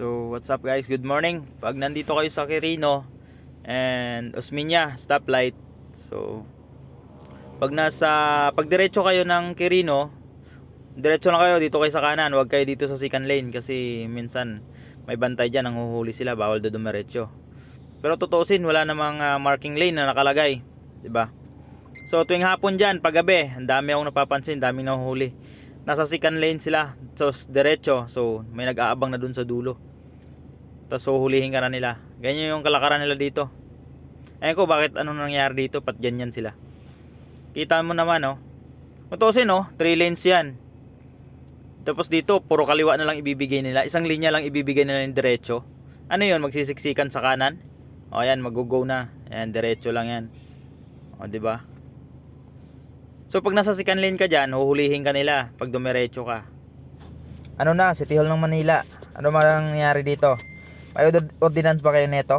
So, what's up guys? Good morning. Pag nandito kayo sa Quirino and Osmeña stoplight. So, pag nasa pag diretso kayo ng Quirino, diretso lang kayo dito kayo sa kanan, huwag kayo dito sa second lane kasi minsan may bantay diyan, huhuli sila, bawal do dumiretso. Pero tutuusin, wala namang ah, marking lane na nakalagay, 'di ba? So tuwing hapon diyan, paggabi, ang dami akong napapansin, daming nahuhuli. Nasa second lane sila, so diretso, so may nag-aabang na dun sa dulo. Tapos huhulihin ka na nila. Ganyan yung kalakaran nila dito. Ayun ko, bakit ano nangyari dito? Pat ganyan sila. Kita mo naman, oh. Tutuusin, oh. 3 lanes yan. Tapos dito, puro kaliwa na lang ibibigay nila. Isang linya lang ibibigay nila ng diretso. Ano yun? Magsisiksikan sa kanan? O, ayan, mag-go na. Ayan, diretso lang yan. O, di ba? So, pag nasa second lane ka dyan, huhulihin ka nila pag dumiretso ka. Ano na, City Hall ng Manila. Ano man ang nangyari dito? May ord- ordinance ba kayo neto?